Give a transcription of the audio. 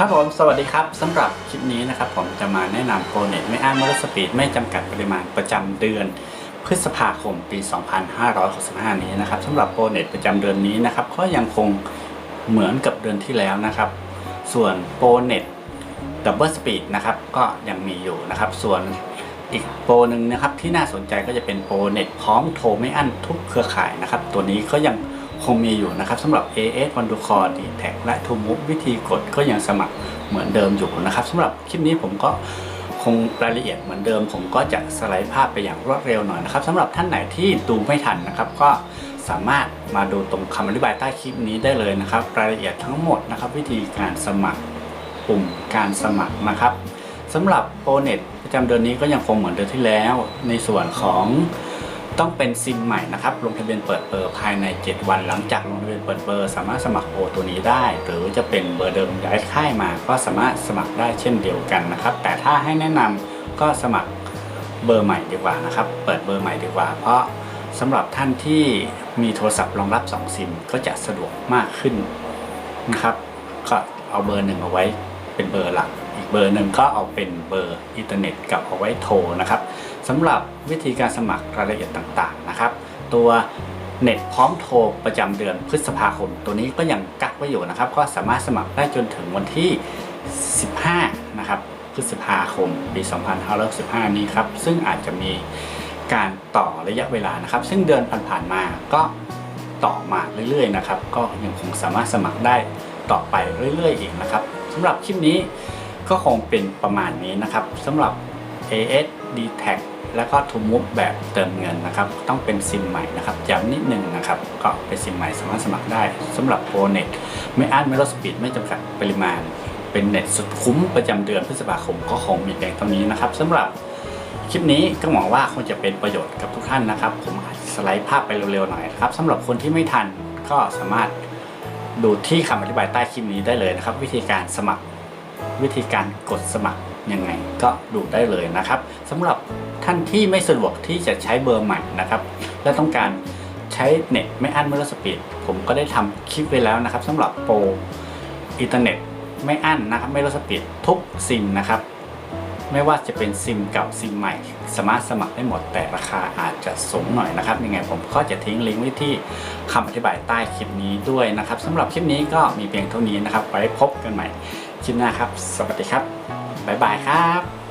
ครับผมสวัสดีครับสำหรับคลิปนี้นะครับผมจะมาแนะนำโปรเน็ตไม่อ้างมอเตอร์สปีดไม่จำกัดปริมาณประจำเดือน พฤษภาคมปี 2565 นี้นะครับสำหรับโปรเน็ตประจำเดือนนี้นะครับก็ยังคงเหมือนกับเดือนที่แล้วนะครับ ส่วนโปรเน็ตดับเบิลสปีดนะครับก็ยังมีอยู่นะครับ ส่วนอีกโปรหนึ่งนะครับที่น่าสนใจก็จะเป็นโปรเน็ตพร้อมโทรไม่อั้นทุกเครือข่ายนะครับ ตัวนี้ก็ยัง คงมีอยู่นะครับสำหรับ AS o n d u c o r d t a c และ t o m o วิธีกดก็ยังสมัครเหมือนเดิมอยู่นะครับสำหรับคลิปนี้ผมก็คงรายละเอียดเหมือนเดิม ผมก็จะสไลด์ภาพไปอย่างรวดเร็วหน่อยนะครับสำหรับท่านไหนที่ดูไม่ทันนะครับก็สามารถมาดูตรงคำอธิบายใต้คลิปนี้ได้เลยนะครับ รายละเอียดทั้งหมดนะครับ วิธีการสมัครปุ่มการสมัครนะครับสำหรับโปรเน็ตประจำเดือนนี้ก็ยังคงเหมือนเดือนที่แล้ว ในส่วนของ ต้องเป็นซิมใหม่นะครับลงทะเบียนเปิดเบอร์ภายใน 7 วัน หลังจากลงทะเบียนเปิดเบอร์ สามารถสมัครโปรตัวนี้ได้ หรือจะเป็นเบอร์เดิมย้ายค่ายมา ก็สามารถสมัครได้เช่นเดียวกันนะครับ แต่ถ้าให้แนะนำก็สมัครเบอร์ใหม่ดีกว่านะครับ เปิดเบอร์ใหม่ดีกว่า เพราะสำหรับท่านที่มีโทรศัพท์รองรับ2ซิมก็จะสะดวกมากขึ้นนะครับก็เอาเบอร์หนึ่งเอาไว้ เป็นเบอร์หลัก อีกเบอร์หนึ่งก็เอาเป็นเบอร์อินเทอร์เน็ตกับเอาไว้โทรนะครับสำหรับวิธีการสมัครรายละเอียดต่างๆนะครับ ตัวเน็ตพร้อมโทรประจำเดือนพฤษภาคม ตัวนี้ก็ยังกักไว้อยู่นะครับ ก็สามารถสมัครได้จนถึงวันที่ 15 นะครับพฤษภาคมปี 2565 นี้ครับ ซึ่งอาจจะมีการต่อระยะเวลานะครับ ซึ่งเดือนผ่านๆมาก็ต่อมาเรื่อยๆนะครับ ก็ยังคงสามารถสมัครได้ต่อไปเรื่อยๆอีกนะครับ สำหรับคลิปนี้ก็คงเป็นประมาณนี้นะครับสำหรับ AS d t a c แล้วก็ทูมุกแบบเติมเงินนะครับ ต้องเป็นซิมใหม่นะครับย้ำนิดนึงนะครับ ก็เป็นซิมใหม่สามารถสมัครได้สำหรับโปรเน็ตไม่อั้นไม่ลดสปีดไม่จำกัดปริมาณ เป็นเน็ตสุดคุ้มประจำเดือนพฤษภาคมก็คงมีเพียงเท่านี้นะครับสำหรับคลิปนี้ก็หวังว่าคงจะเป็นประโยชน์กับทุกท่านนะครับ ผมอาจจะสไลด์ภาพไปเร็วๆหน่อยนะครับสำหรับคนที่ไม่ทันก็สามารถ ดูที่คำอธิบายใต้คลิปนี้ได้เลยนะครับ วิธีการสมัครวิธีการกดสมัครยังไงก็ดูได้เลยนะครับสำหรับท่านที่ไม่สะดวกที่จะใช้เบอร์ใหม่นะครับ และต้องการใช้เน็ตไม่อั้นไม่ลดสปีดผมก็ได้ทำคลิปไว้แล้วนะครับสำหรับโปรอินเทอร์เน็ตไม่อั้นนะครับไม่ลดสปีดทุกซิมนะครับ ไม่ว่าจะเป็นซิมเก่าซิมใหม่ สามารถสมัครได้หมดแต่ราคาอาจจะสูงหน่อยนะครับยังไงผมก็จะทิ้งลิงก์ไว้ที่คำอธิบายใต้คลิปนี้ด้วยนะครับสำหรับคลิปนี้ก็มีเพียงเท่านี้นะครับไว้พบกันใหม่คลิปหน้าครับ สวัสดีครับบ๊ายบายครับ